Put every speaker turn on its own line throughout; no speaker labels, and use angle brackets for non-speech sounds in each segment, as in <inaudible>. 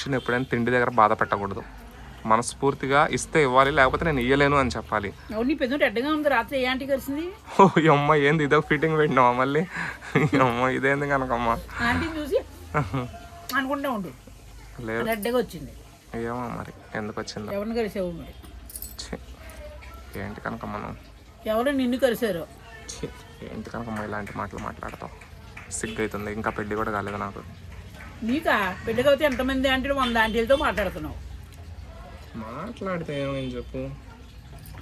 మనిషిని ఎప్పుడైనా తిండి దగ్గర బాధ పెట్టకూడదు. మనస్ఫూర్తిగా ఇస్తే ఇవ్వాలి లేకపోతే నేను ఇయ్యలేను అని చెప్పాలి. ఓ అమ్మ ఏంది ఇదో ఫిట్టింగ్ పెట్టినావా మళ్ళీ? అమ్మ ఇదేంది కనుకమ్మ? <laughs> లేదు. ఏమో మరి ఎందుకు వచ్చిందో?
ఎవరిని కలిసావు మరి.
ఏంటి కనుక మనం
ఎవరు నిన్ను కలిసారు.
ఏంటి కనుకమ్మ ఇలాంటి మాటలు మాట్లాడతావు? సిగ్గు అవుతుంది ఇంకా పెళ్ళి కూడా కాలేదు నాకు.
నీకా? పెద్దగవుతే ఎంతమంది ఆంటీలు వంద ఆంటీలతో మాట్లాడుతున్నావు?
మాట్లాడితే ఏమైంది చెప్పు?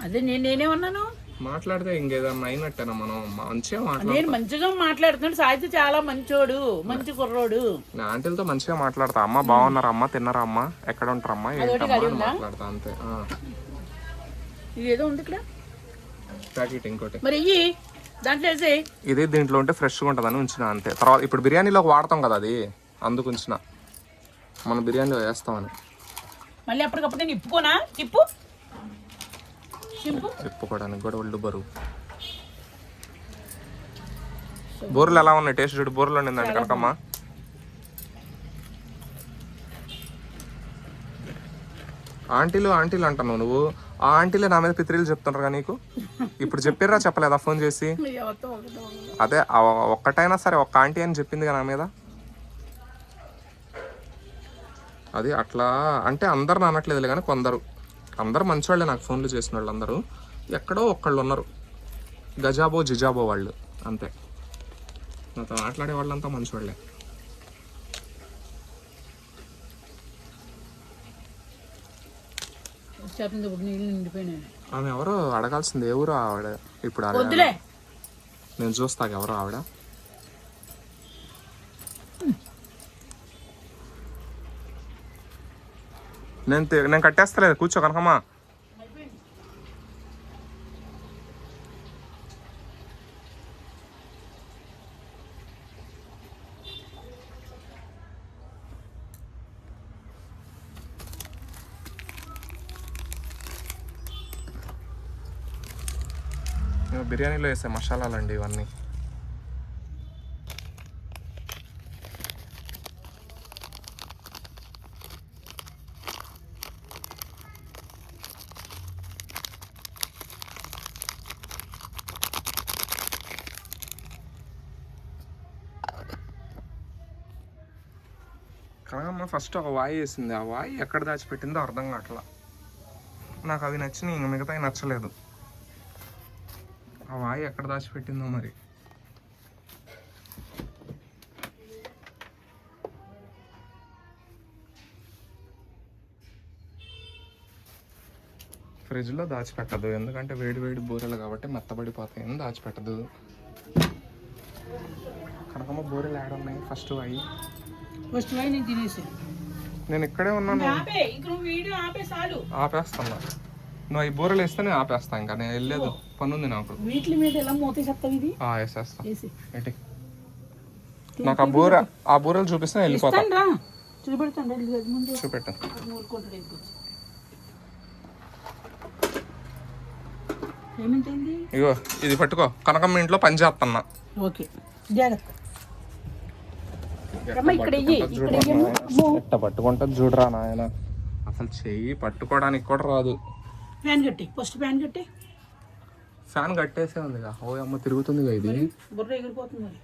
అదే నేను నేనేమన్నాను?
మాట్లాడితే ఇంకేదన్నా అయినట్టేనా మనం? మంచిగా
నేను మంచిగా మాట్లాడుతున్నాడు సాహిత్య చాలా మంచోడు మంచి కుర్రోడు.
నా ఆంటీలతో మంచిగా మాట్లాడతా. అమ్మ బాగున్నారా? అమ్మ తిన్నారా? అమ్మ? ఎక్కడ ఉంటారమ్మా ఏంటమ్మా? అని మాట్లాడతా అంతే. ఆ.
ఇదేదో ఉంది ఇక్కడ.
ప్యాకెట్ ఇంకోటి.
మరి ఇయ్యి. దాంట్లో వేసి
ఇది దీంట్లో ఉంటే ఫ్రెష్గా ఉంటుందని ఉంచిన అంతే. తర్వాత ఇప్పుడు బిర్యానీలో వాడతాం కదా అది? అందుకు ఉంచిన మన బిర్యానీలో వేస్తామని.
మళ్ళీ అప్పటికప్పుడు నేను ఇప్పుకోనా తిప్పు చింపు
తిప్పుకోవడానికి కూడా ఒళ్ళు బరువు. బూరెలు ఎలా ఉన్నాయి? టేస్ట్ చూడు బూరెలు ఉండిందండి కనకమ్మ ఆంటీలు ఆంటీలు అంటున్నావు నువ్వు. ఆ ఆంటీలే నా మీద పిత్రీలు చెప్తుంటారు నీకు? ఇప్పుడు చెప్పిర్రా చెప్పలేదా? ఫోన్ చేసి. అదే ఒక్కటైనా సరే ఒక్క ఆంటీ అని చెప్పింది నా మీద? అది అట్లా అంటే అందరు అనట్లేదు కానీ కొందరు. అందరు మంచివాళ్ళే నాకు ఫోన్లు చేసిన వాళ్ళు అందరూ. ఎక్కడో ఒక్కళ్ళు ఉన్నారు. గజాబో జిజాబో వాళ్ళు. అంతే. నాతో మాట్లాడే వాళ్ళంతా మంచివాళ్ళే ఆమె ఎవరో అడగాల్సింది ఊరు ఆవిడ? ఇప్పుడు నేను చూస్తాక ఎవరో ఆవిడ. నేను నేను కట్టేస్తలేదు కూర్చో కనకమ్మా. బిర్యానీలో వేసే మసాలాలండి ఇవన్నీ. అమ్మ ఫస్ట్ ఒక వాయి వేసింది. ఆ వాయి ఎక్కడ దాచిపెట్టిందో అర్థం కావట్లా. నాకు అవి నచ్చినాయి ఇంక మిగతా నచ్చలేదు. ఆ వాయి ఎక్కడ దాచిపెట్టిందో మరి? ఫ్రిడ్జ్లో దాచిపెట్టదు. ఎందుకంటే వేడి వేడి బూరెలు కాబట్టి మెత్తబడిపోతాయని దాచిపెట్టదు? కనకమ్మ బూరెలు యాడ్ ఉన్నాయి. ఫస్ట్ అవి
ఫస్ట్ పోయి నేను తినేసాను
నేను ఇక్కడే ఉన్నాను.
ఆపే ఇంక నువ్వు వీడియో ఆపే చాలు.
ఆపేస్తాను నువ్వు ఈ బూరెలు వేస్తే నేను ఆపేస్తాను ఇంకా నేను వెళ్ళలేదు. పని ఉంది నాకు.
వీటి మీద ఎలా మూతేసేస్తావు ఇది?
ఆ, వేసేస్తా.
వేసి.
ఏంటి? నాకు ఆ బూర ఆ బూరెలు చూపిస్తే వెళ్ళిపోతా.
చూపెడతాను రెండు గది ముందు.
చూపెట్టు.
ఊరుకుంటాడు ఎదుగుచ్చు ఏమిటైంది
ఇగో ఇది పట్టుకో. కనకమ్మ ఇంట్లో పని చేస్తున్నా.
ఓకే. జాగ్రత్త రమ్మ ఇక్కడ ఇయ్యి ఇక్కడ ఇయ్యను అమ్మో
ఎట్ట పట్టుకుంటుంది చూడరా నాయన. అసలు చెయ్యి పట్టుకోవడానికి కూడా రాదు.
ఫ్యాన్ కట్టి ఫస్ట్ ఫ్యాన్ కట్టి.
ఫ్యాన్ కట్టేసే ఉందిగా. ఓ అమ్మ తిరుగుతుందిగా ఇది?
బుర్ర ఎగిరిపోతుంది మరి.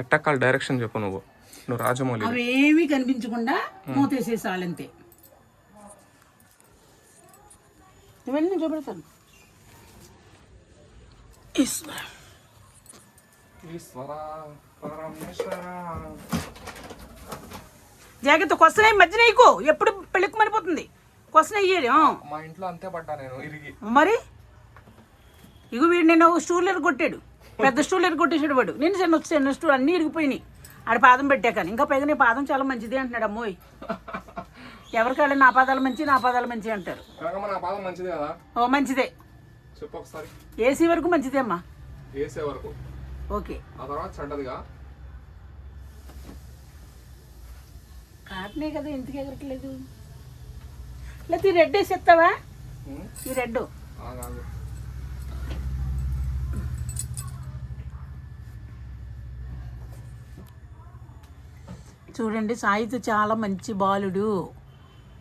ఎట్టక్కాలి డైరెక్షన్ చెప్పు నువ్వు. నువ్వు రాజమౌళి.
అవి ఏమీ కనిపించకుండా మూతేసేసాలంతే నువ్వు వెళ్ళి నేను చూపెడతాను. జాగ్రత్త క్వశ్చన్ మధ్య నీకు ఎప్పుడు పెళ్ళికి మరిపోతుంది. క్వశ్చన్ అయ్యేది
మా ఇంట్లో అంతే పడ్డా నేను ఇరిగి.
మరి? ఇగో వీడు నేను స్టూల్ ఎరగొట్టాడు పెద్ద స్టూల్ ఎరగొట్టేసాడు వాడు. నేను చిన్న చిన్న స్టూల్ అన్నీ ఇరిగిపోయినాయి. ఆడ పాదం పెట్టాక. ఇంకా పైగా నీ పాదం చాలా మంచిది అంటున్నాడు అమ్మోయ్. ఎవరికాళ్ళు నా పాదాలు మంచి నా పాదాలు మంచి అంటారు. ఓ మంచిదే. ఏసీ వరకు మంచిదే అమ్మా.
వేసే వరకు.
ఓకే.
ఆ తర్వాత చెడ్డదిగా
కాటనే కదా ఎందుకు ఎగరట్లేదు? లేకపోతే ఈ రెడ్ వేసి ఎత్తావా
ఉం?
ఈ రెడ్. చూడండి సాయిత్ చాలా మంచి బాలుడు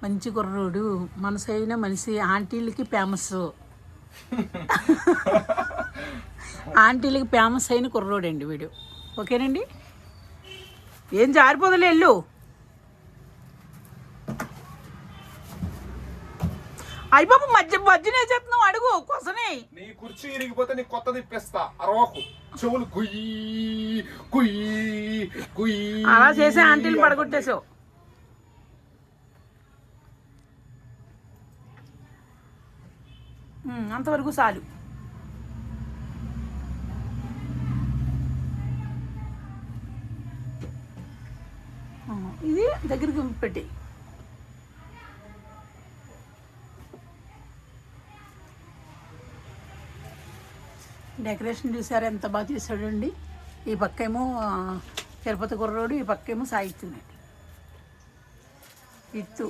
మంచి కుర్రోడు మనసైన మనిషి ఆంటీలకి ఫేమస్ <laughs> ఆంటీలకి ఫేమస్ అయిన కుర్రోడండి వీడు. ఓకేనండి? ఏం జారిపోదులే వెళ్ళు అయిపోపు మధ్య మధ్యనే చేస్తున్నావు అడుగు కొసనే.
నీ కుర్చీ ఇరిగిపోతే నీకు కొత్త తిప్పిస్తా. అరవకు. చెవులు గుయ్యి గుయ్యి గుయ్యి
అలా చేసి ఆంటీలు పడగొట్టేసావు అంతవరకు చాలు ఇది దగ్గరికి పెట్టి. డెకరేషన్ చూసారు? ఎంత బాగా చేశాడండి. ఈ పక్కేమో తిరుపతి కుర్రోడు ఈ పక్కేమో సాహిత్యునండి ఇత్తు.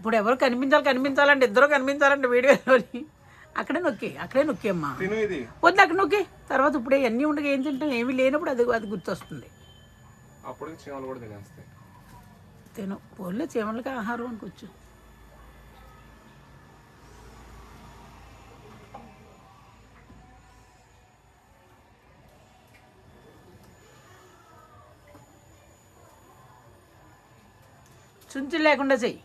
ఇప్పుడు ఎవరు కనిపించాలి కనిపించాలంటే ఇద్దరు కనిపించాలంటే వీడియోలోని అక్కడే నొక్కి అక్కడే నొక్కేమ్మా వద్దు అక్కడ నొక్కి. తర్వాత ఇప్పుడే అన్నీ ఉండగా ఏం తింటాం? ఏమీ లేనప్పుడు అది అది గుర్తొస్తుంది.
అప్పుడు చీమలు కూడా తినేస్తాయి.
తిను. పోన్లే చీమలకి ఆహారం అనుకోవచ్చు. చుంచులు లేకుండా చెయ్యి.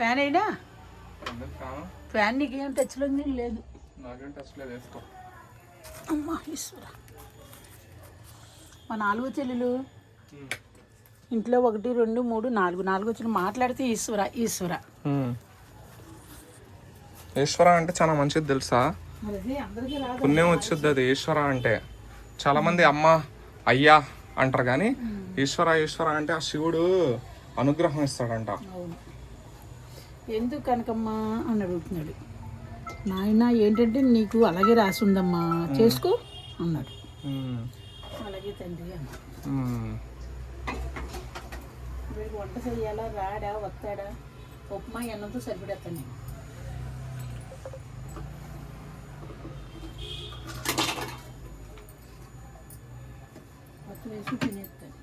ఫ్యాన్ అయినా? ఫ్యాన్ నీకేం టచ్లో లేదు. అమ్మా ఈశ్వర. మా నాలుగో చెల్లెలు. ఇంట్లో ఒకటి రెండు మూడు నాలుగు నాలుగు వచ్చిన మాట్లాడితే ఈశ్వర ఈశ్వర.
ఈశ్వర అంటే చాలా మంచిది తెలుసా? పుణ్యం వచ్చుద్ది అది ఈశ్వర అంటే. చాలా మంది అమ్మ అయ్యా అంటారు కానీ ఈశ్వర ఈశ్వర అంటే ఆ శివుడు అనుగ్రహం ఇస్తాడంట.
ఎందుకు కనకమ్మా అని అడుగుతున్నాడు. నాయన ఏంటంటే నీకు అలాగే రాసి ఉందమ్మా చేసుకో అన్నాడు. అలాగే తండ్రి అన్నాడు. వీడికి వంట చెయ్యాలా? రాడా? వస్తాడా? ఉప్మా అన్నంతో సరిపడేస్తాను నేను. మొత్తం వేసి తినేస్తాను.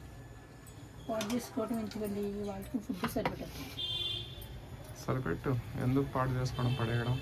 పాడు చేసుకోవడం ఎందుకండి? వాళ్ళకి ఫుడ్ సరిపడేస్తాను.
సరిపెట్టు. ఎందుకు పాడు చేసుకోవడం పడేయడం?